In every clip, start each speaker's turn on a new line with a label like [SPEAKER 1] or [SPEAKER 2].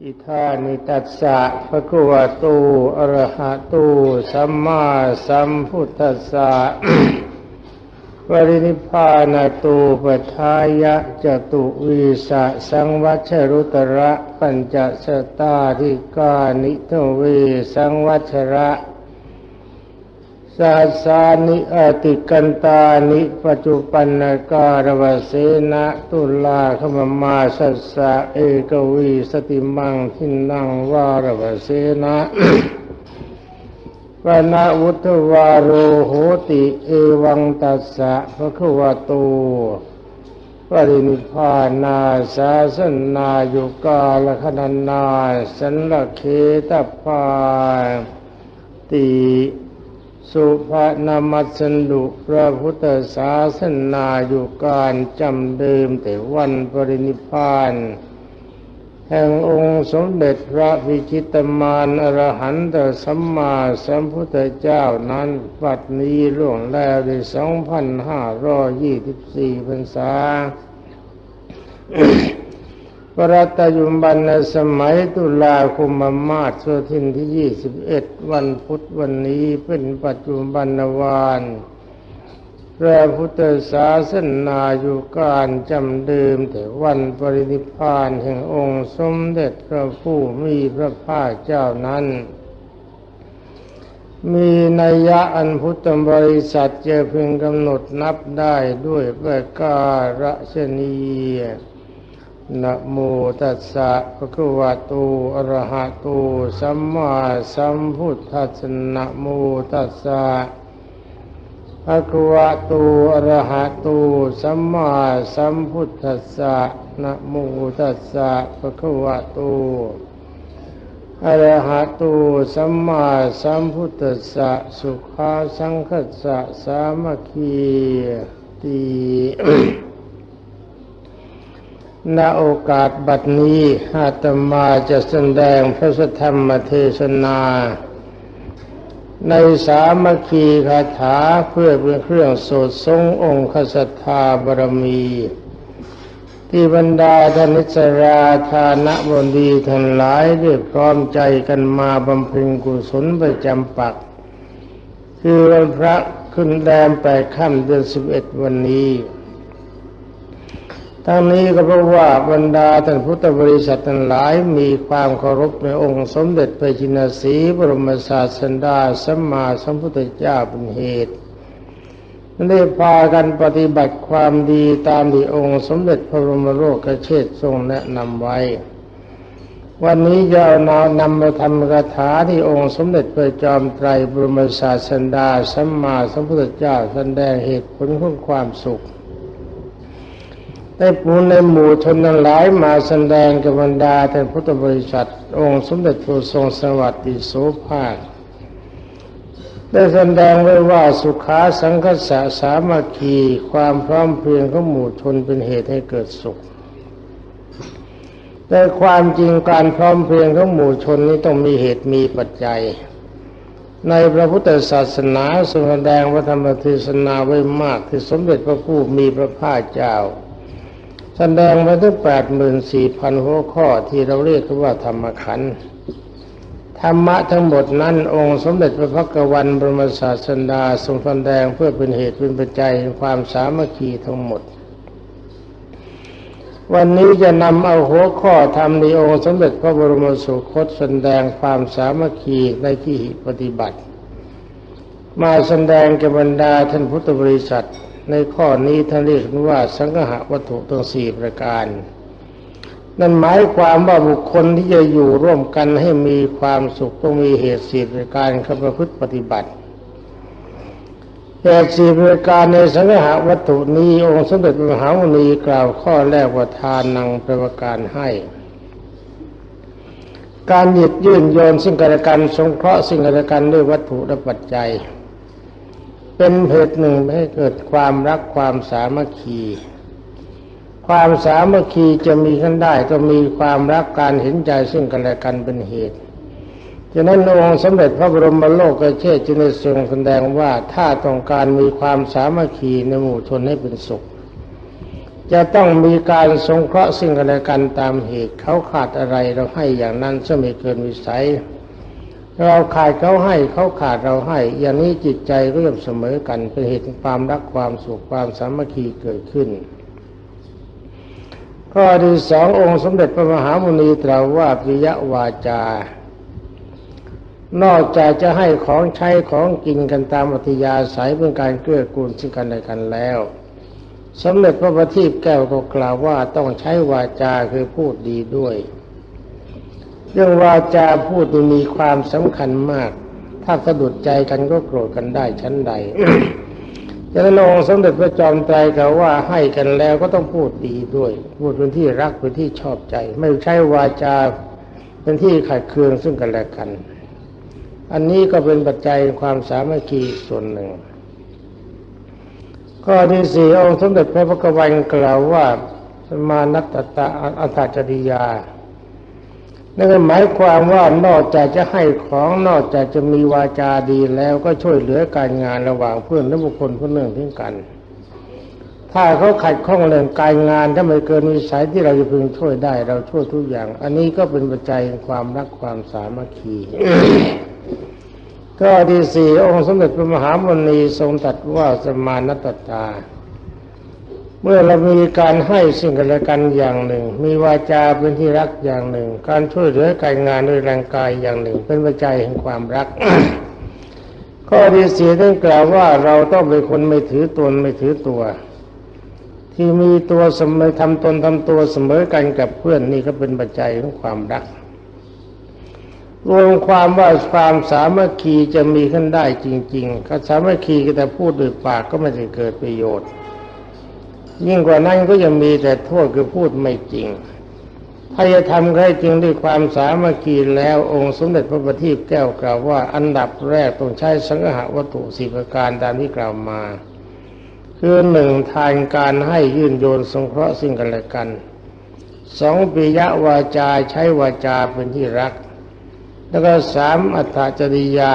[SPEAKER 1] อิธานิตัสสะภะคะวะโตอะระหะโตสัมมาสัมพุทธัสสะปรินิพพานาตูปทายะจตุวิสะสังวัชรุตระปัญจสตาธิกานิทเวสังวัชระ สาสานิอติกันตานิ ปัจจุปันนการวเสนะตุลาขมมาสัสสะเอกวีสติมังทินังวารวเสนะวนาวุฒวาโรโหติ เอวังตัสสะภะคะวะโตปรินิพานาสาสนายุกาลคณนาสันลเคตพาติ สุภนามัสสนดุพระพุทธศาสนาอยู่การจำเดิมแต่วันปรินิพานแห่งองค์สมเด็จพระวิชิตมานอรหันตสัมมาสัมพุทธเจ้านั้นปัดนี้ล่วงแล้วในสองพันห้าร้อยยี่สิบสี่พรรษา ปรัตยุมบันในสมัยตุลาคมมาศสุทินที่ยี่สิบเอ็ดวันพุธวันนี้เป็นปัจจุบันวานพระพุทธศาสนาอยู่การจำเดิมแต่วันปรินิพานแห่งองค์สมเด็จพระผู้มีพระภาคเจ้านั้น มีนัยยะอันพุทธบริษัทจะพึงกำหนดนับได้ด้วยประการชนี นะโมตัสสะภะคะวะโตอะระหะโตสัมมาสัมพุทธัสสะนะโมตัสสะภะคะวะโตอะระหะโตสัมมาสัมพุทธัสสะนะโมตัสสะภะคะวะโตอะระหะโตสัมมาสัมพุทธัสสะสุขาสังคัสสะสามัคคีติ ณโอกาสบัดนี้อาตมาจะแสดงพระธรรมเทศนา ในสามัคคีคาถาเพื่อเป็นเครื่องสดทรงองค์ขสัทธาบารมี ที่บรรดาธนิสราธานะบดีทั้งหลายได้พร้อมใจกันมาบำเพ็ญกุศลประจำปัก คือวันพระขึ้นแรมแปดค่ำเดือนสิบเอ็ดวันนี้ ทั้งนี้ก็เพราะว่าบรรดาท่านพุทธบริษัททั้งหลายมีความเคารพในองค์สมเด็จพระจินสีบรมศาสดาสัมมาสัมพุทธเจ้าเป็นเหตุได้พากันปฏิบัติความดีตามที่องค์สมเด็จพระบรมโลกเชษทรงแนะนำไว้ วันนี้จะเอานำมาทำคาถาที่องค์สมเด็จพระจอมไตรบรมศาสดาสัมมาสัมพุทธเจ้าแสดงเหตุผลของความสุข ได้ปูในหมู่ชนทั้งหลายมาแสดงกับบรรดาท่านพุทธบริษัท องค์สมเด็จพระทรงสวัสดิโสภาคได้แสดงไว้ว่าสุขาสังคสะสามัคคีความพร้อมเพรียงของหมู่ชนเป็นเหตุให้เกิดสุข แต่ความจริงการพร้อมเพรียงของหมู่ชนนี้ต้องมีเหตุมีปัจจัย ในพระพุทธศาสนาทรงแสดงวัฒนธรรมเทศนาไว้มากที่สมเด็จพระผู้มีพระภาคเจ้า แสดงไว้ถึงแปดหมื่นสี่พันหัวข้อที่เราเรียกว่าธรรมขันธ์ธรรมะทั้งหมดนั้น องค์สมเด็จพระพักวันบรมศาสดาทรงแสดงเพื่อเป็นเหตุเป็นปัจจัยแห่งความสามัคคีทั้งหมด วันนี้จะนำเอาหัวข้อธรรมในองค์สมเด็จพระบรมสุคตแสดงความสามัคคีในที่ปฏิบัติ มาแสดงแก่บรรดาท่านพุทธบริษัท ในข้อนี้ท่านเรียกว่าสังหะวัตถุทั้งสี่ประการ นั่นหมายความว่าบุคคลที่จะอยู่ร่วมกันให้มีความสุขต้องมีเหตุสี่ประการขับประพฤติปฏิบัติเหตุสี่ประการในสังหะวัตถุนี้องค์สมเด็จมหามุนีกล่าวข้อแรกว่าทานนังประการให้การหยิบยื่นโยนซึ่งกันและกันสงเคราะห์ซึ่งกันและกันด้วยวัตถุและปัจจัย เป็นเหตุหนึ่งให้เกิดความรักความสามัคคี ความสามัคคีจะมีขึ้นได้ก็มีความรักการเห็นใจซึ่งกันและกันเป็นเหตุฉะนั้นองค์สมเด็จพระบรมโลกเชษจึงได้ทรงแสดงว่าถ้าต้องการมีความสามัคคีในหมู่ชนให้เป็นสุข จะต้องมีการสงเคราะห์ซึ่งกันและกันตามเหตุเขาขาดอะไรเราให้อย่างนั้นจะไม่เกินวิสัย เราขาดเขาให้เขาขาดเราให้ อย่างนี้จิตใจก็ย่อมเสมอกันเป็นเหตุของความรักความสุขความสามัคคีเกิดขึ้นข้อที่สององค์สมเด็จพระมหามุนีตรัสว่าปิยวาจา นอกจากจะให้ของใช้ของกินกันตามอัธยาศัยเป็นการเกื้อกูลซึ่งกันและกันแล้ว สมเด็จพระบัณฑิตแก้วก็กล่าวว่าต้องใช้วาจาคือพูดดีด้วย เรื่องวาจาพูดมีความสำคัญมาก ถ้าสะดุดใจกันก็โกรธกันได้ชั้นใดฉะนั้นองค์สมเด็จพระจอมไตรกล่าวว่าให้กันแล้วก็ต้องพูดดีด้วย พูดเป็นที่รักเป็นที่ชอบใจ ไม่ใช่วาจาเป็นที่ขัดเคืองซึ่งกันและกัน อันนี้ก็เป็นปัจจัยความสามัคคีส่วนหนึ่งข้อที่สี่องค์สมเด็จพระพุทธวันกล่าวว่าสมานัตตะอัตถจริยา นั่นหมายความว่านอกจากจะให้ของนอกจากจะมีวาจาดีแล้วก็ช่วยเหลือการงานระหว่างเพื่อนและบุคคลผู้หนึ่งถึงกัน ถ้าเขาขัดข้องเรื่องการงานถ้าไม่เกินวิสัยที่เราจะพึงช่วยได้ เราช่วยทุกอย่าง อันนี้ก็เป็นปัจจัยความรักความสามัคคีก็ที่สี่องค์สมเด็จพระมหามุนีทรงตรัสว่าสมานัตตา เมื่อเรามีการให้สิ่งกันและกันอย่างหนึ่ง มีวาจาเป็นที่รักอย่างหนึ่ง การช่วยเหลือการงานด้วยแรงกายอย่างหนึ่ง เป็นปัจจัยแห่งความรัก ข้อที่สี่ท่านกล่าวว่าเราต้องเป็นคนไม่ถือตนไม่ถือตัว ที่มีตัวเสมอทำตนทำตัวเสมอกันกับเพื่อนนี่ก็เป็นปัจจัยของความรักรวมความว่าความสามัคคีจะมีขึ้นได้จริงๆก็สามัคคีก็แต่พูดด้วยปากก็ไม่ได้เกิดประโยชน์ ยิ่งกว่านั้นก็ยังมีแต่โทษคือพูดไม่จริงถ้าจะทำให้จริงด้วยความสามัคคีแล้วองค์สมเด็จพระบัณฑิตแก้วกล่าวว่าอันดับแรกต้องใช้สังหะวัตถุสี่ประการตามที่กล่าวมา คือหนึ่งทานการให้ยื่นโยนสงเคราะห์ซึ่งกันและกันสองปิยวาจาใช้วาจาเป็นที่รัก แล้วก็สามอัตตจริยา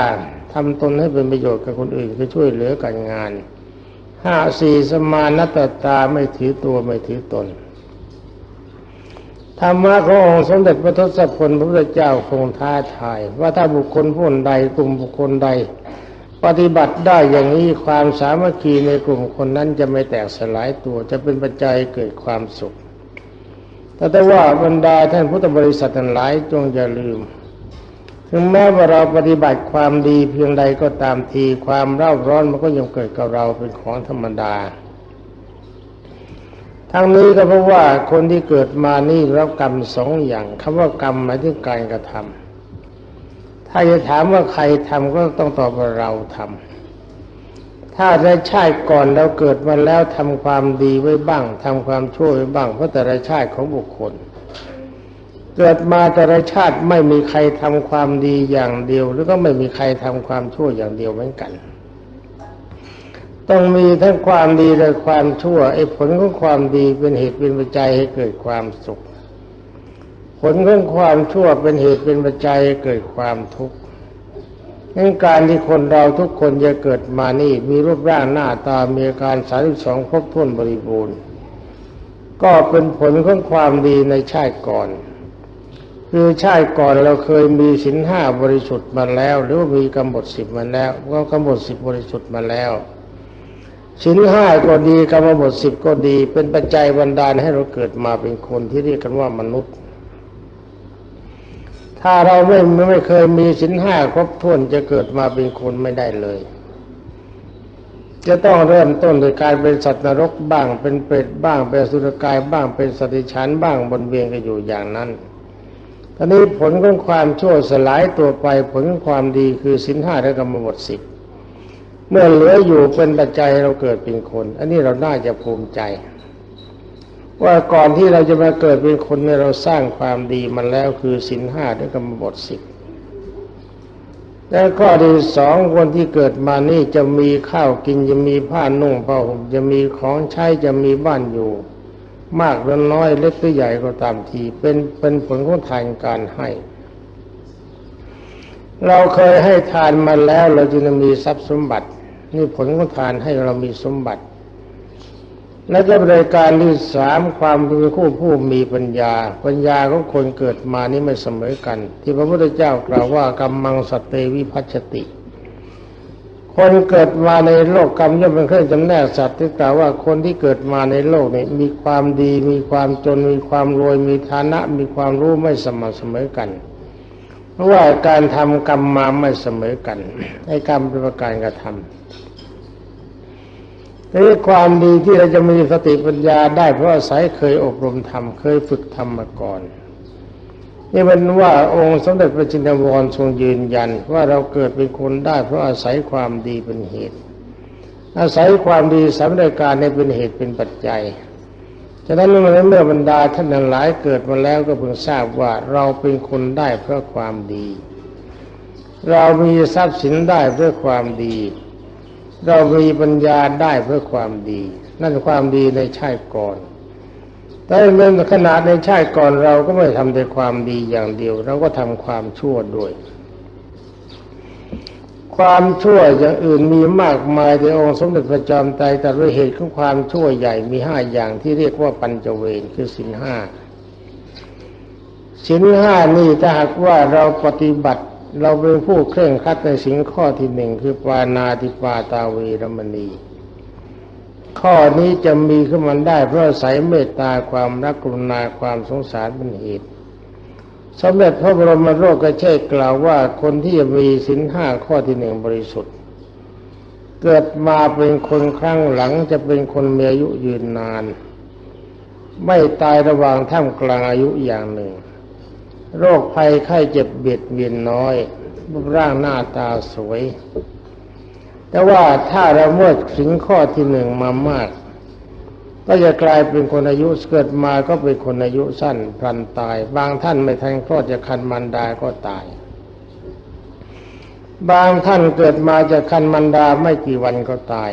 [SPEAKER 1] ทำตนให้เป็นประโยชน์กับคนอื่นคือช่วยเหลือกันงาน ห้าสี่สมานัตตาไม่ถือตัวไม่ถือตนธรรมะขององค์สมเด็จพระทศพลพระพุทธเจ้าคงท้าทาย ว่าถ้าบุคคลผู้ใดกลุ่มบุคคลใด ปฏิบัติได้อย่างนี้ความสามัคคีในกลุ่มคนนั้นจะไม่แตกสลายตัวจะเป็นปัจจัยเกิดความสุขแต่แต่ว่าบรรดาท่านพุทธบริษัททั้งหลายจงอย่าลืม ถึงแม้ว่าเราปฏิบัติความดีเพียงใดก็ตามทีความเร่าร้อนมันก็ยังเกิดกับเราเป็นของธรรมดา ทั้งนี้ก็เพราะว่าคนที่เกิดมานี่รับกรรมสองอย่างคำว่ากรรมหมายถึงการกระทำถ้าจะถามว่าใครทำก็ต้องตอบว่าเราทำถ้าในชาติก่อนเราเกิดมาแล้วทำความดีไว้บ้างทำความชั่วไว้บ้างเพราะแต่ละชาติของบุคคล เกิดมาแต่ละชาติไม่มีใครทำความดีอย่างเดียวหรือก็ไม่มีใครทำความชั่วอย่างเดียวเหมือนกัน ต้องมีทั้งความดีและความชั่วไอ้ผลของความดีเป็นเหตุเป็นปัจจัยให้เกิดความสุข ผลของความชั่วเป็นเหตุเป็นปัจจัยให้เกิดความทุกข์ดังการที่คนเราทุกคนจะเกิดมานี่ มีรูปร่างหน้าตามีอาการสามสิบสองครบถ้วนบริบูรณ์ ก็เป็นผลของความดีในชาติก่อน คือชาติก่อนเราเคยมีสินห้าบริสุทธิ์มาแล้ว หรือว่ามีกำหนดสิบมาแล้ว ก็กำหนดสิบบริสุทธิ์มาแล้วสินห้าก็ดีกรรมบทสิบก็ดี เป็นปัจจัยบันดาลให้เราเกิดมาเป็นคนที่เรียกกันว่ามนุษย์ ถ้าเราไม่ไม่เคยมีสินห้าครบถ้วนจะเกิดมาเป็นคนไม่ได้เลย จะต้องเริ่มต้นโดยการเป็นสัตว์นรกบ้าง เป็นเปรตบ้างเป็นสุรกายบ้างเป็นสติฉันบ้างบนเวียนกันอยู่อย่างนั้น ตอนนี้ผลของความชั่วสลายตัวไปผลของความดีคือสินห้าและกรรมบทสิบเมื่อเหลืออยู่เป็นปัจจัยเราเกิดเป็นคน อันนี้เราน่าจะภูมิใจ ว่าก่อนที่เราจะมาเกิดเป็นคนเนี่ยเราสร้างความดีมาแล้วคือสินห้าด้วยกรรมบทสิบและข้อที่สองคนที่เกิดมานี่จะมีข้าวกินจะมีผ้านุ่งผ้าห่มจะมีของใช้จะมีบ้านอยู่ มากหรือน้อยเล็กหรือใหญ่ก็ตามที เป็นเป็นผลของทานการให้ เราเคยให้ทานมาแล้ว เราจึงมีทรัพย์สมบัติ นี่ผลของทานให้เรามีสมบัติ และก็บริการที่สามความเป็นคู่ผู้มีปัญญา ปัญญาของคนเกิดมานี้ไม่เสมอกัน ที่พระพุทธเจ้ากล่าวว่ากรรมังสตเตวิพัชติ คนเกิดมาในโลกกรรมย่อมเป็นเครื่องจำแนกสัตว์ที่กล่าวว่าคนที่เกิดมาในโลกนี้มีความดี มีความจน มีความรวย มีฐานะ มีความรู้ไม่สม่ำเสมอกัน เพราะว่าการทำกรรมมาไม่เสมอกันให้กรรมเป็นประการกระทำทีนี้ความดีที่เราจะมีสติปัญญาได้เพราะอาศัยเคยอบรมธรรมเคยฝึกธรรมมาก่อน นี่เป็นว่าองค์สมเด็จพระจินดาวรทรงยืนยัน ว่าเราเกิดเป็นคนได้ เพราะอาศัยความดีเป็นเหตุ อาศัยความดีสำเร็จการในเป็นเหตุเป็นปัจจัยฉะนั้นเมื่อเมื่อบรรดาท่านหลายเกิดมาแล้วก็เพิ่งทราบว่าเราเป็นคนได้เพราะความดี เรามีทรัพย์สินได้เพราะความดี เรามีปัญญาได้เพื่อความดี นั่นความดีในชาติก่อน แต่เมื่อขนาดในชาติก่อนเราก็ไม่ทำแต่ความดีอย่างเดียว เราก็ทำความชั่วด้วย ความชั่วอย่างอื่นมีมากมายที่องค์สมเด็จพระจอมไตรตรัสเหตุของความชั่วใหญ่มีห้าอย่างที่เรียกว่าปัญจเวรคือสินห้าสินห้านี่ถ้าหากว่าเราปฏิบัติเราเป็นผู้เคร่งครัดในสิ่งข้อที่หนึ่งคือปานาติปาตาเวรมณี ข้อนี้จะมีขึ้นมาได้ เพราะใส่เมตตาความรักกรุณาความสงสารเป็นเหตุสมเด็จพระบรมโลกก็ใช่กล่าวว่าคนที่มีสินห้าข้อที่หนึ่งบริสุทธิ์ เกิดมาเป็นคนครั้งหลังจะเป็นคนมีอายุยืนนาน ไม่ตายระหว่างท่ามกลางอายุอย่างหนึ่ง โรคภัยไข้เจ็บเบียดเบียนน้อยรูปร่างหน้าตาสวย แต่ว่าถ้าเราเมื่อถึงข้อที่หนึ่งมามาก ก็จะกลายเป็นคนอายุเกิดมาก็เป็นคนอายุสั้นพลันตาย บางท่านไม่ทันคลอดจะคันมันดาก็ตาย บางท่านเกิดมาจะคันมันดาไม่กี่วันก็ตาย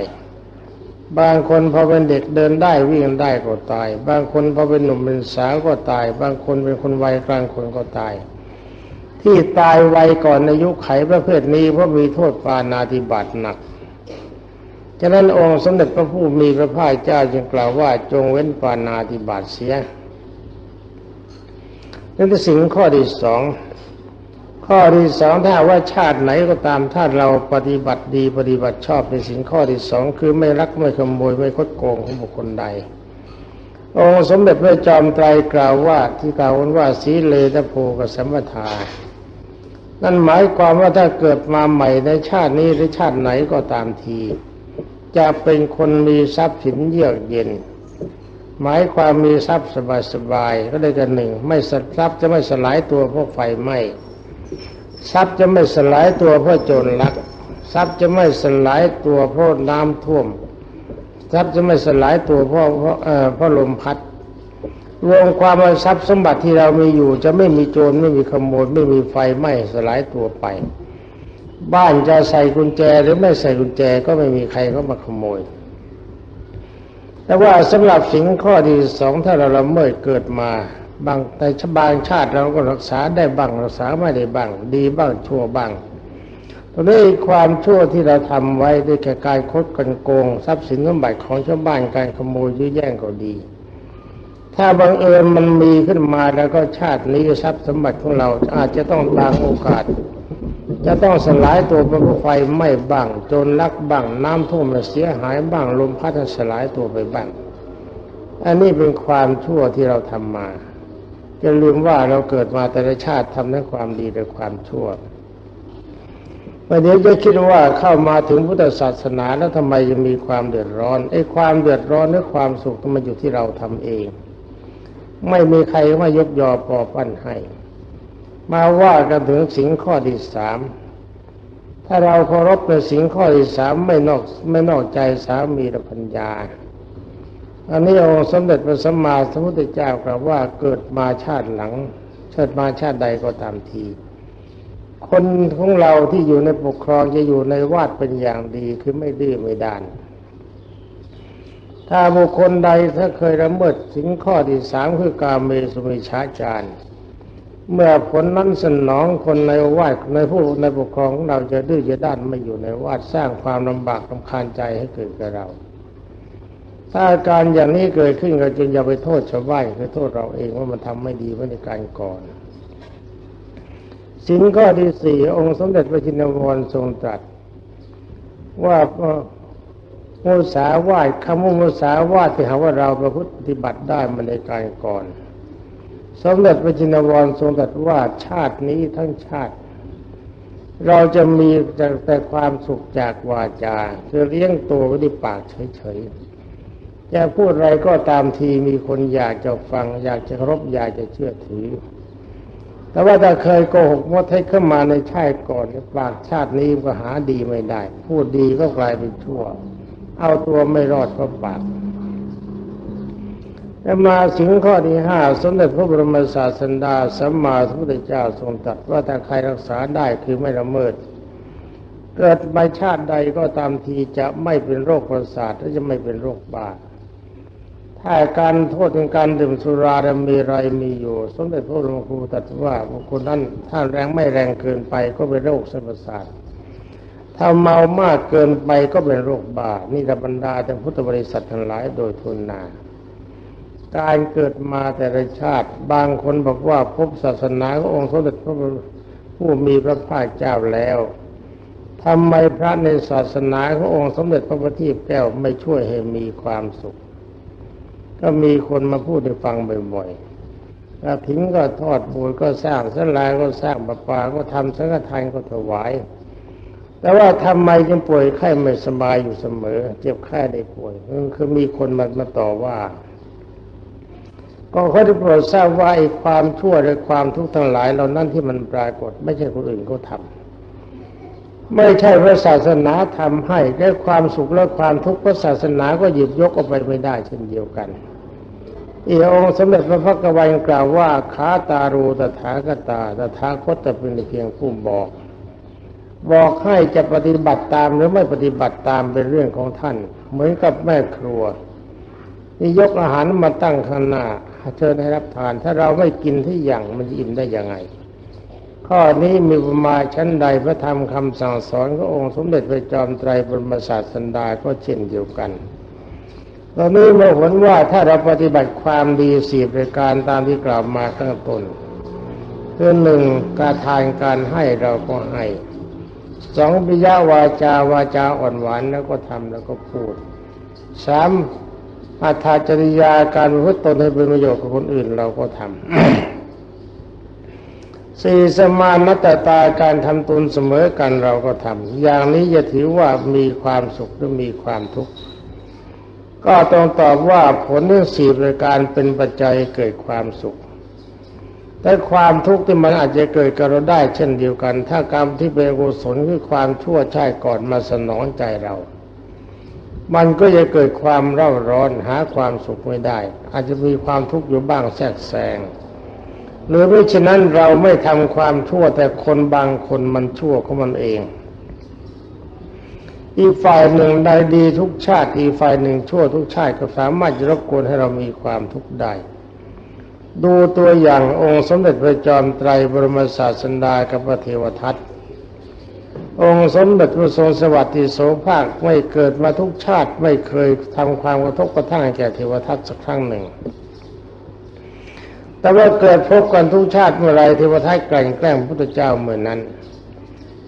[SPEAKER 1] บางคนพอเป็นเด็กเดินได้วิ่งได้ก็ตาย บางคนพอเป็นหนุ่มเป็นสาวก็ตาย บางคนเป็นคนวัยกลางคนก็ตาย ที่ตายไวก่อนในยุคไขประเภทนี้เพราะมีโทษปานาธิบาตหนัก ฉะนั้นองค์สมเด็จพระผู้มีพระภาคเจ้าจึงกล่าวว่าจงเว้นปานาธิบาตเสียนั่นเป็นสิ่งข้อที่สอง ข้อที่สองถ้าว่าชาติไหนก็ตามถ้าเราปฏิบัติดีปฏิบัติชอบในสิ่งข้อที่สองคือไม่รักไม่ขโมยไม่คดโกงของบุคคลใดองค์สมเด็จพระจอมไตรกล่าวว่าที่กล่าวว่าสีเลตโพกสัมปทา นั่นหมายความว่าถ้าเกิดมาใหม่ในชาตินี้หรือชาติไหนก็ตามที จะเป็นคนมีทรัพย์สินเยือกเย็น หมายความมีทรัพย์สบายๆก็ได้กันหนึ่ง ไม่ทรัพย์จะไม่สลายตัวเพราะไฟไหม้ทรัพย์จะไม่สลายตัวเพราะโจรลักทรัพย์จะไม่สลายตัวเพราะน้ำท่วม ทรัพย์จะไม่สลายตัวเพราะเพราะลมพัด รวมความว่าทรัพย์สมบัติที่เรามีอยู่ จะไม่มีโจรไม่มีขโมยไม่มีไฟไหม้สลายตัวไป บ้านจะใส่กุญแจหรือไม่ใส่กุญแจก็ไม่มีใครเข้ามาขโมย แต่ว่าสำหรับสิ่งข้อที่สองถ้าเราละเมิดเกิดมาบางแต่บางชาติเราก็รักษาได้บ้างรักษาไม่ได้บ้าง ดีบ้างชั่วบ้างตรงนี้ความชั่วที่เราทำไว้ด้วยแก่การคดกันโกง ทรัพย์สินสมบัติของชาวบ้านการขโมยยื้อแย่งก็ดี ถ้าบังเอิญมันมีขึ้นมาแล้วก็ชาตินี้ทรัพย์สมบัติของเราอาจจะต้องบางโอกาส จะต้องสลายตัวเพราะไฟไหม้บ้างจรลักบ้างน้ำท่วมเสียหายบ้างลมพัดสลายตัวไปบ้าง อันนี้เป็นความชั่วที่เราทำมาจะลืมว่าเราเกิดมาแต่ละชาติทำทั้งความดีและความชั่ววันนี้จะคิดว่าเข้ามาถึงพุทธศาสนาแล้วทำไมยังมีความเดือดร้อนไอ้ความเดือดร้อนหรือความสุขมันอยู่ที่เราทำเอง ไม่มีใครมายกยอปอปั้นให้ มาว่ากันถึงสิงข้อที่สามถ้าเราเคารพในสิงข้อที่สามไม่นอกไม่นอกใจสามีและปัญญา อันนี้องค์สมเด็จพระสัมมาสัมพุทธเจ้ากล่าวว่าเกิดมาชาติหลังชาติมาชาติใดก็ตามที คนของเราที่อยู่ในปกครองจะอยู่ในวาดเป็นอย่างดีคือไม่ดื้อไม่ดาน ถ้าบุคคลใดถ้าเคยละเมิดสิ่งข้อที่สามคือการเมสุมิชาจารเมื่อผลนั้นสนองคนในวาดในผู้ในปกครองของเราจะดื้อจะด้านไม่อยู่ในวาดสร้างความลำบากลำคาญใจให้เกิดกับเรา ถ้าอาการอย่างนี้เกิดขึ้นก็จึงอย่าไปโทษชาวบ้านคือโทษเราเองว่ามันทำไม่ดีเมื่อในการก่อนสิ่งข้อที่สี่องค์สมเด็จพระจินวรทรงตรัสว่า มุสาวาทคำว่ามุสาวาทที่หาว่าเราประพฤติปฏิบัติได้มาในการก่อน สมเด็จพระจินวรทรงตรัสว่าชาตินี้ทั้งชาติ เราจะมีแต่ความสุขจากวาจาคือเลี้ยงตัวไว้ที่ปากเฉยๆจะพูดอะไรก็ตามทีมีคนอยากจะฟัง อยากจะรพอยากจะเชื่อถือ แต่ว่าถ้าเคยโกหกมดให้เข้ามาในชาติก่อนปากชาตินี้ก็หาดีไม่ได้ พูดดีก็กลายเป็นชั่ว เอาตัวไม่รอดเพราะปากแล้วมาถึงข้อที่ห้าสมเด็จพระบรมศาสดาสัมมาสัมพุทธเจ้าทรงตรัสว่าถ้าใครรักษาได้คือไม่ละเมิด เกิดไปชาติใดก็ตามทีจะไม่เป็นโรคประสาทและจะไม่เป็นโรคบ้าถ้าการโทษในการดื่มสุราและมีไรมีอยู่ สมเด็จพระบรมครูตรัสว่าบุคคลนั้นถ้าแรงไม่แรงเกินไปก็เป็นโรคเส้นประสาท ถ้าเมามากเกินไปก็เป็นโรคบ้านี่ระบรรดาแต่พุทธบริษัททั้งหลายโดยทุนนา การเกิดมาแต่ละชาติ บางคนบอกว่าพบศาสนาขององค์สมเด็จพระผู้มีพระภาคเจ้าแล้วทำไมพระในศาสนาขององค์สมเด็จพระบัณฑิตแก้วไม่ช่วยให้มีความสุข ก็มีคนมาพูดให้ฟังบ่อยๆกระถิ่นก็ทอดบูญก็สร้างสลายก็สร้างประปาก็ทำสังฆทานก็ถวาย แต่ว่าทำไมจึงป่วยไข้ไม่สบายอยู่เสมอ เจ็บไข้ได้ป่วยคือมีคนมามาต่อว่า ก็เขาได้โปรดทราบว่าไอ้ความชั่วและความทุกข์ทั้งหลายเหล่านั้นที่มันปรากฏ ไม่ใช่คนอื่นเขาทำไม่ใช่พระศาสนาทำให้ได้ความสุขและความทุกข์พระศาสนาก็หยิบยกออกไปไม่ได้เช่นเดียวกันอีองค์สมเด็จพระพักวันกล่าวว่าขาตารูตถาคตาตถาคตเป็นเพียงผู้บอก บอกให้จะปฏิบัติตามหรือไม่ปฏิบัติตามเป็นเรื่องของท่าน เหมือนกับแม่ครัวนี่ยกอาหารมาตั้งข้างหน้าเชิญให้รับทาน ถ้าเราไม่กินที่อย่างมันจะอิ่มได้ยังไง ข้อนี้มีประมาชั้นใดพระธรรมคำสั่งสอนขององค์สมเด็จพระจอมไตรบรมศาสันดาก็เช่นเดียวกันตอนนี้เราเห็นว่าถ้าเราปฏิบัติความดีสี่ประการตามที่กล่าวมาข้างต้นคือหนึ่งการทานการให้เราก็ให้ สองปิยวาจาวาจาอ่อนหวานแล้วก็ทำแล้วก็พูดสามอัตถจริยาการพูดตนให้เป็นประโยชน์กับคนอื่นเราก็ทำสี่สมานตตาการทำตนเสมอกันเราก็ทำอย่างนี้จะถือว่ามีความสุขหรือมีความทุกข์ก็ต้องตอบว่าผลทั้งสี่ประการเป็นปัจจัยเกิดความสุข แต่ความทุกข์ที่มันอาจจะเกิดกับเราได้เช่นเดียวกัน ถ้ากรรมที่เป็นกุศลคือความชั่วใช่ก่อนมาสนองใจเรา มันก็จะเกิดความเร่าร้อนหาความสุขไม่ได้ อาจจะมีความทุกข์อยู่บ้างแทรกแซงหรือไม่ฉะนั้นเราไม่ทำความชั่วแต่คนบางคนมันชั่วของมันเอง อีกฝ่ายหนึ่งได้ดีทุกชาติ อีกฝ่ายหนึ่งชั่วทุกชาติก็สามารถจะรบกวนให้เรามีความทุกข์ได้ ดูตัวอย่างองค์สมเด็จพระจอมไตรบรมศาสดากับพระเทวทัตองค์สมเด็จพระทรงสวัสดิโสภาคไม่เกิดมาทุกชาติไม่เคยทำความกระทบกระทั่งแก่เทวทัตสักครั้งหนึ่ง แต่ว่าเกิดพบกันทุกชาติเมื่อไรเทวทัตแกล้งแกล้งพระพุทธเจ้าเหมือนนั้น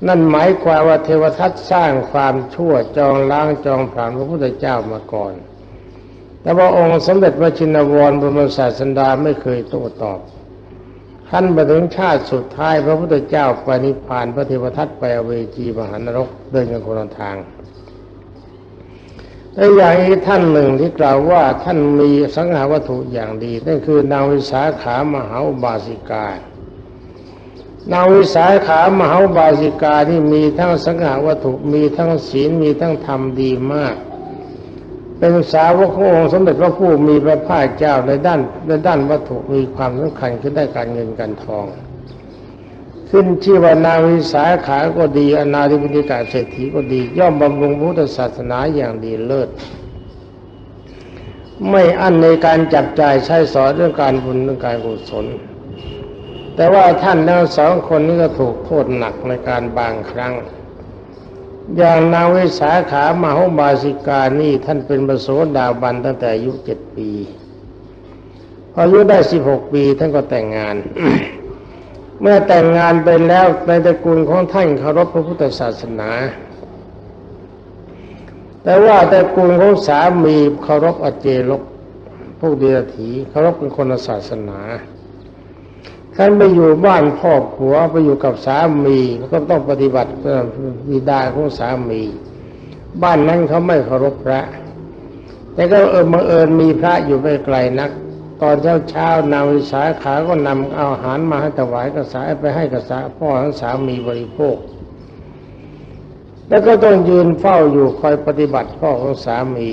[SPEAKER 1] นั่นหมายความว่าเทวทัตสร้างความชั่วจองล้างจองผ่านพระพุทธเจ้ามาก่อน แต่ว่าองค์สมเด็จพระชินวรบรมศาสดาไม่เคยโต้ตอบขั้นมาถึงชาติสุดท้าย พระพุทธเจ้าไปนิพพานพระเทวทัตไปเวจีมหานรกเดินกันคนละทางและอย่างนี้ท่านหนึ่งที่กล่าวว่าท่านมีสังหาวัตถุอย่างดีนั่นคือนางวิสาขามหาบาสิกานางวิสาขามหาบาสิกาที่มีทั้งสังหาวัตถุมีทั้งศีลมีทั้งธรรมดีมาก เป็นสาวกขององค์สมเด็จพระผู้มีพระภาคเจ้าในด้านในด้านวัตถุมีความสำคัญขึ้นได้การเงินการทอง ขึ้นชื่อว่านาวิสาขาก็ดีอนาธิปติกาเศรษฐีก็ดี ย่อมบำรุงพุทธศาสนาอย่างดีเลิศ ไม่อั้นในการจับจ่ายใช้สอนเรื่องการบุญเรื่องการกุศล แต่ว่าท่านทั้งสองคนนี้ก็ถูกโทษหนักในการบางครั้ง อย่างนางวิสาขามาหบาสิกานี่ท่านเป็นประโสดาบันตั้งแต่อายุเจ็ดปีพออายุได้สิบหกปีท่านก็แต่งงาน เมื่อแต่งงานไปแล้วในตระกูลของท่านเคารพพระพุทธศาสนา แต่ว่าตระกูลของสามีเคารพอเจลกพวกเดียถีเคารพเป็นคนศาสนา ท่านไปอยู่บ้านพ่อผัวไปอยู่กับสามีก็ต้องปฏิบัติวิดาของสามี บ้านนั้นเขาไม่เคารพพระแต่ก็เออบังเอิญมีพระอยู่ไม่ไกลนัก ตอนเช้าเช้านางวิสาขาก็นำเอาอาหารมาให้ถวายกษัตริย์ไปให้กษัตริย์พ่อของสามีบริโภค แล้วก็ต้องยืนเฝ้าอยู่คอยปฏิบัติพ่อของสามี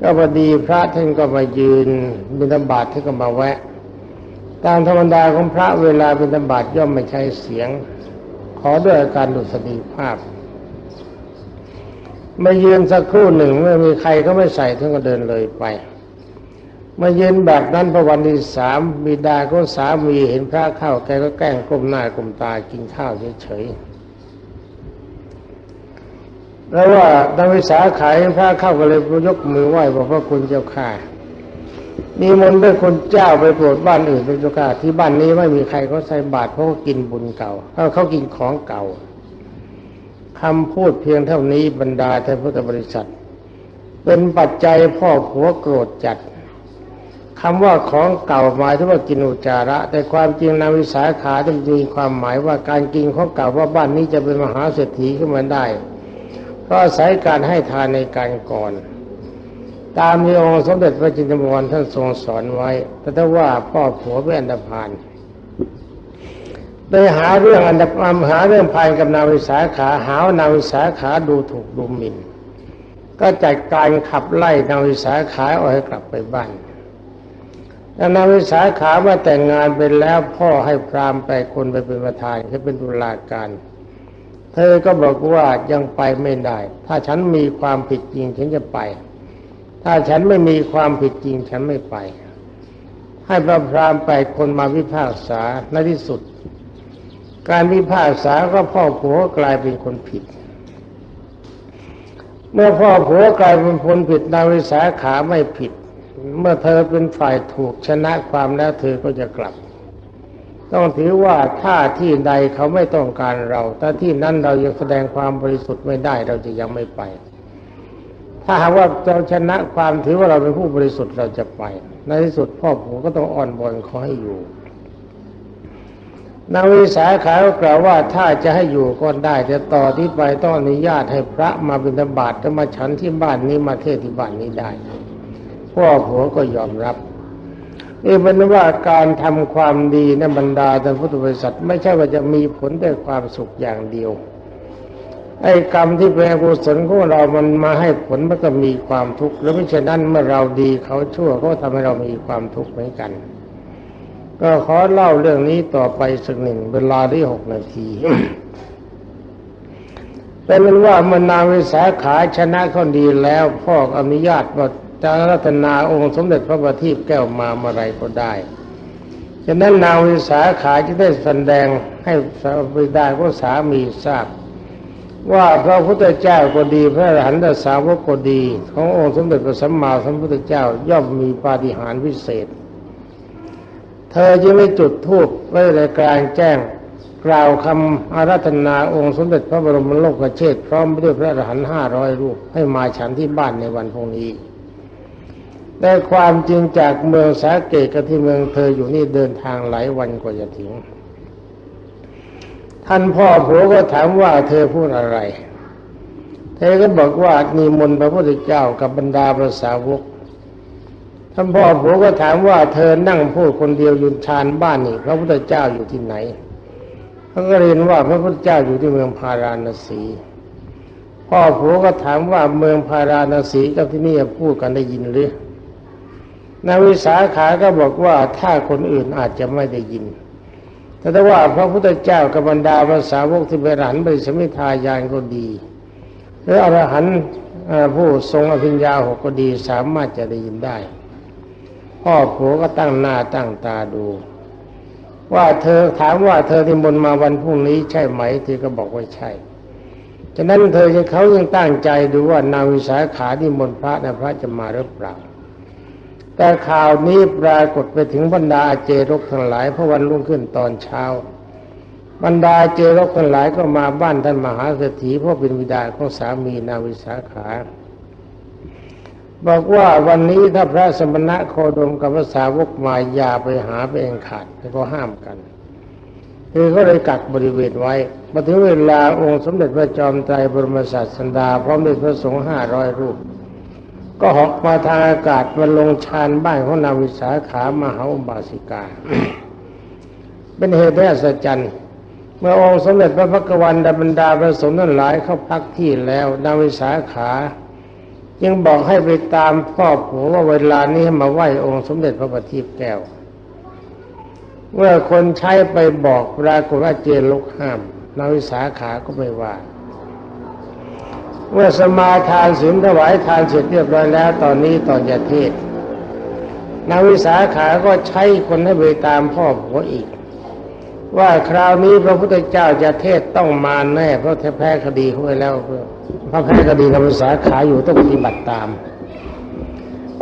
[SPEAKER 1] ก็พอดีพระท่านก็มายืนบิณฑบาตท่านก็มาแวะ ตามธรรมดาของพระเวลาเป็นธบาตย่อมไม่ใช้เสียง ขอด้วยอาการดุษฎีภาพมายืนสักครู่หนึ่งเมื่อมีใครก็ไม่ใส่ท่านก็เดินเลยไปมายืนแบบนั้นพระวันที่สามบิดาก็สามีเห็นพระเข้าแกก็แกล้งก้มหน้าก้มตากินข้าวเฉยๆแล้วว่าดาวิสาขายพระเข้าก็เลยยกมือไหว้บอกพระคุณเจ้าข้า นิมนต์ด้วยคนเจ้าไปโปรดบ้านอื่นเป็นเจ้าค่ะที่บ้านนี้ไม่มีใครเขาใส่บาตรเพราะเขากินบุญเก่าเขาเขากินของเก่าคำพูดเพียงเท่านี้บรรดาท่านพุทธบริษัท เป็นปัจจัยพ่อผัวโกรธจัดคำว่าของเก่าหมายถึงว่ากินอุจาระ แต่ความจริงนาวิสาขาจริงความหมายว่าการกินของเก่าว่าบ้านนี้จะเป็นมหาเศรษฐีขึ้นมาได้ เพราะอาศัยการให้ทานในการก่อน ตามที่องค์สมเด็จพระจินตมรท่านทรงสอนไว้ แต่ถ้าว่าพ่อผัวเป็นอันดพานไปหาเรื่องอันดพาหาเรื่องพานกับนาวิสาขา หาว่านาวิสาขาดูถูกดูหมิ่น ก็จัดการขับไล่นาวิสาขาออกให้กลับไปบ้านแล้วนาวิสาขามื่อแต่งงานไปแล้วพ่อให้พรามไปคนไปเป็นประธานให้เป็นตุลาการ เธอก็บอกว่ายังไปไม่ได้ ถ้าฉันมีความผิดจริงฉันจะไป ถ้าฉันไม่มีความผิดจริงฉันไม่ไป ให้พระพรามไปคนมาวิพากษาในที่สุด การวิพากษาก็พ่อผัวกลายเป็นคนผิด เมื่อพ่อผัวกลายเป็นคนผิดนาวิสาขาไม่ผิด เมื่อเธอเป็นฝ่ายถูกชนะความแล้วเธอก็จะกลับ ต้องถือว่าถ้าที่ใดเขาไม่ต้องการเราถ้าที่นั้นเรายังแสดงความบริสุทธิ์ไม่ได้เราจะยังไม่ไป ถ้าหากว่าเราชนะความถือว่าเราเป็นผู้บริสุทธิ์เราจะไป ในที่สุดพ่อผมก็ต้องอ่อนบอนขอให้อยู่นางวิสาขากล่าวว่าถ้าจะให้อยู่ก็ได้ แต่ต่อที่ไปต้องอนุญาตให้พระมาบิณฑบาตจะมาฉันที่บ้านนี้มาเทศที่บ้านนี้ได้ พ่อผัวก็ยอมรับนี่เป็นว่าการทำความดีในบรรดาท่านพุทธบริษัท ไม่ใช่ว่าจะมีผลแต่ความสุขอย่างเดียว ไอ้กรรมที่เป็นอกุศลของเรามันมาให้ผลมันก็มีความทุกข์แล้วไม่ใช่นั้นเมื่อเราดีเขาชั่วก็ทำให้เรามีความทุกข์เหมือนกัน ก็ขอเล่าเรื่องนี้ต่อไปสักหนึ่งเวลาที่หกนาทีเป็นว่าเมื่อนางวิสาขาชนะคนดีแล้ว พ่ออนุญาตว่าจะรัตนาองค์สมเด็จพระบัณฑิตแก้วมาเมื่อไรก็ได้ฉะนั้นนางวิสาขาจะได้แสดงให้สาบิดาของสามีทราบ ว่าพระพุทธเจ้าก็ดีพระอรหันตสาวกก็ดี ขององค์สมเด็จพระสัมมาสัมพุทธเจ้าย่อมมีปาฏิหาริย์พิเศษ เธอจึงไม่จุดธูปไว้ในกลางแจ้งกล่าวคำอาราธนาองค์สมเด็จพระบรมโลกเชษพร้อมไปด้วยพระอรหันต์ห้าร้อยรูปให้มาฉันที่บ้านในวันพรุ่งนี้ ได้ความจริงจากเมืองสาเกตกับที่เมืองเธออยู่นี่เดินทางหลายวันกว่าจะถึง ท่านพ่อผัวก็ถามว่าเธอพูดอะไร เธอก็บอกว่านิมนต์พระพุทธเจ้ากับบรรดาพระสาวก ท่านพ่อผัวก็ถามว่าเธอนั่งพูดคนเดียวยุนชานบ้านนี่พระพุทธเจ้าอยู่ที่ไหนเขาก็เรียนว่าพระพุทธเจ้าอยู่ที่เมืองพาราณสีพ่อผัวก็ถามว่าเมืองพาราณสีกับที่นี่พูดกันได้ยินหรือนางวิสาขาก็บอกว่าถ้าคนอื่นอาจจะไม่ได้ยิน แต่ถ้าว่าพระพุทธเจ้ากับบรรดาภาษาวกที่เป็นอรหันต์บริสมิทายานก็ดีหรืออรหันต์ผู้ทรงอภิญญาหกก็ดีสามารถจะได้ยินได้ พ่อผัวก็ตั้งหน้าตั้งตาดู ว่าเธอถามว่าเธอที่มนมาวันพรุ่งนี้ใช่ไหม เธอก็บอกว่าใช่ฉะนั้นเธอจะเขายังตั้งใจดูว่านาวิสาขาที่มนพระนะพระจะมาหรือเปล่า แต่ข่าวนี้ปรากฏไปถึงบรรดาเจรกทั้งหลาย เพราะวันรุ่งขึ้นตอนเช้า บรรดาเจรกทั้งหลายก็มาบ้านท่านมหาเศรษฐีเพราะเป็นวิดาของสามีนาวิสาขาบอกว่าวันนี้ถ้าพระสมณะโคดมกับพระสาวกมาอย่าไปหาไปเองขาดแล้วก็ห้ามกันคือก็เลยกักบริเวณไว้มาถึงเวลาองค์สมเด็จพระจอมไตรบรมศาสดาพร้อมด้วยพระสงฆ์ห้าร้อยรูป ก็หอกมาทางอากาศมาลงชานบ้านของนาวิสาขามหาอุบาสิกา เป็นเหตุให้อัศจรรย์เมื่อองค์สมเด็จพระพักวันดาบรรดาพระสงฆ์ทั้งหลายเข้าพักที่แล้วนาวิสาขายังบอกให้ไปตามพ่อผัวว่าเวลานี้มาไหว้องค์สมเด็จพระบัณฑิตแก้ว เมื่อคนใช้ไปบอกปรากฏว่าเจนลุกห้ามนาวิสาขาก็ไม่ว่า เมื่อสมาทานศีลถวายทานเสร็จเรียบร้อยแล้ว ตอนนี้ตอนจะเทศนางวิสาขาก็ใช้คนให้ไปตามพ่อผัวอีก ว่าคราวนี้พระพุทธเจ้าจะเทศต้องมาแน่เพราะแพ้คดีเขาไปแล้วพระแพ้คดีนางวิสาขาอยู่ต้องปฏิบัติตาม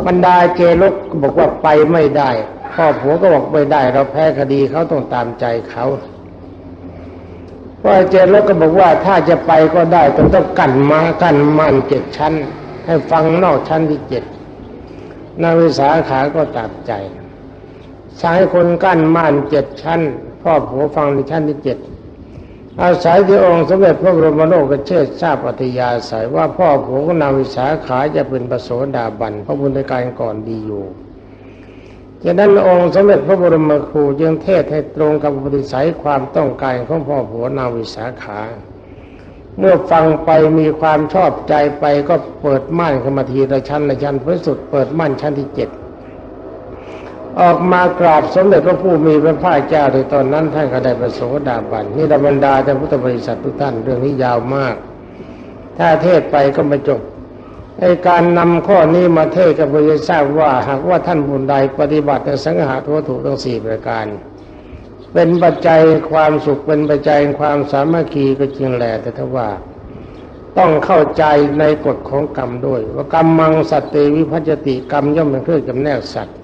[SPEAKER 1] บรรดาเจรกบอกว่าไปไม่ได้ พ่อผัวก็บอกไม่ได้ เราแพ้คดีเขาต้องตามใจเขา พอเจรกก็บอกว่าถ้าจะไปก็ได้แต่ต้องกั้นมากั้นม่านเจ็ดชั้น ให้ฟังนอกชั้นที่เจ็ดนาวิสาขาก็ตัดใจใช้คนกั้นม่านเจ็ดชั้นพ่อผัวฟังในชั้นที่เจ็ดอาศัยที่องค์สมเด็จพระบรมโลกเชษทราบปฏิยาสายว่าพ่อผัวนาวิสาขาจะเป็นประโสดาบันพระบุญในการก่อนดีอยู่ ฉะนั้นองค์สมเด็จพระบรมครูจึงเทศให้ตรงกับปฏิสัยความต้องการของพ่อผัวนาวิสาขา เมื่อฟังไปมีความชอบใจไปก็เปิดม่านขึ้นมาทีละชั้นละชั้นพระสุดเปิดม่านชั้นที่เจ็ดออกมากราบสมเด็จพระผู้มีพระภาคเจ้าในตอนนั้นท่านก็ได้ประโสดาบันนี่บรรดาท่านพุทธบริษัททุกท่านเรื่องนี้ยาวมาก ถ้าเทศไปก็ไม่จบ ในการนำข้อนี้มาเทศกับพระทราบว่า หากว่าท่านบุญใดปฏิบัติในสังหารวัตถุทั้งสี่ประการ เป็นปัจจัยความสุขเป็นปัจจัยความสามัคคีก็จริงแหละแต่ถ้าว่า ต้องเข้าใจในกฎของกรรมด้วย ว่ากรรมมังสัตเตวิพัจติกรรมย่อมเป็นเครื่องจำแนกสัตว์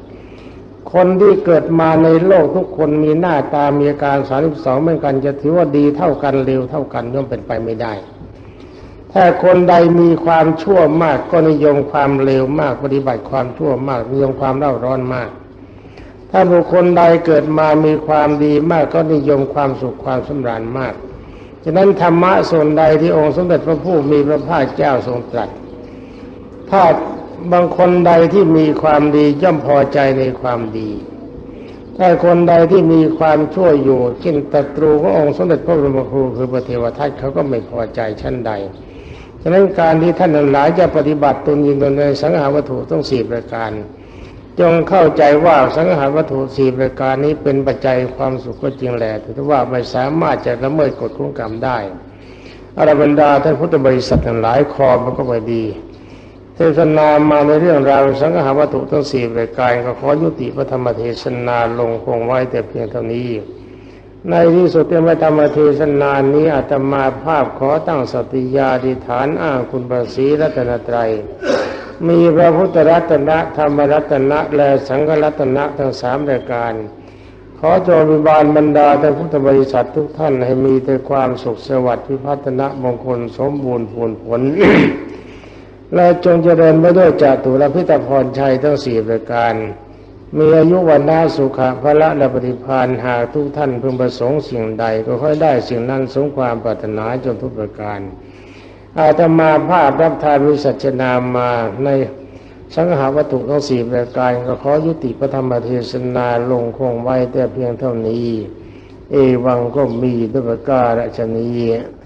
[SPEAKER 1] คนที่เกิดมาในโลกทุกคนมีหน้าตามีอาการสาสิบสองเหมือนกันจะถือว่าดีเท่ากันเร็วเท่ากันย่อมเป็นไปไม่ได้ ถ้าคนใดมีความชั่วมากก็นิยมความเร็วมากปฏิบัติความชั่วมากนิยมความเร่าร้อนมาก ถ้าบุคคลใดเกิดมามีความดีมากก็นิยมความสุขความสำราญมากฉะนั้นธรรมะส่วนใดที่องค์สมเด็จพระผู้มีพระภาคเจ้าทรงตรัส ถ้าบางคนใดที่มีความดีย่อมพอใจในความดี ถ้าคนใดที่มีความชั่วอยู่เช่นตตรูขององค์สมเด็จพระบรมครูคือพระเทวทัตเขาก็ไม่พอใจชั้นใด ฉะนั้นการที่ท่านหลายจะปฏิบัติตนยินตนในสังหารวัตถุต้องสี่ประการ จงเข้าใจว่าสังหารวัตถุสี่ประการนี้เป็นปัจจัยความสุขก็จริงแหละแต่ว่าไม่สามารถจะละเมิดกฎของกรรมได้อรบรรดาท่านพุทธบริษัททั้งหลายคอมันก็ไม่ดีเทศนามาในเรื่องราวสังหารวัตถุทั้งสี่ประการก็ขอยุติพระธรรมเทศนาลงคงไว้แต่เพียงเท่านี้ ในที่สุดในพระธรรมเทศนานนี้อาตมาภาพขอตั้งสติญาธิฐานอ้างคุณพระศรีรัตนตรัย มีพระพุทธรัตนะธรรมรัตนะและสังฆรัตนะทั้งสามรายการ ขอจงวิบาลบรรดาท่านพุทธบริษัททุกท่านให้มีแต่ความสุขสวัสดิ์พิพัฒนะมงคลสมบูรณ์ผลผล และจงเจริญไปด้วยจตุรพิตรพรชัยทั้งสี่ประการ มีอายุวันนาสุขะพระและปฏิพานหากทุกท่านพึงประสงค์สิ่งใดก็ค่อยได้สิ่งนั้นสมความปรารถนาจนทุกประการ อาตมาภาพรับทานวิสัชนามาในสังหาวัตถุทั้งสี่ประการก็ขอยุติพระธรรมเทศนาลงคงไว้แต่เพียงเท่านี้ เอวังก็มีด้วยประการฉนี้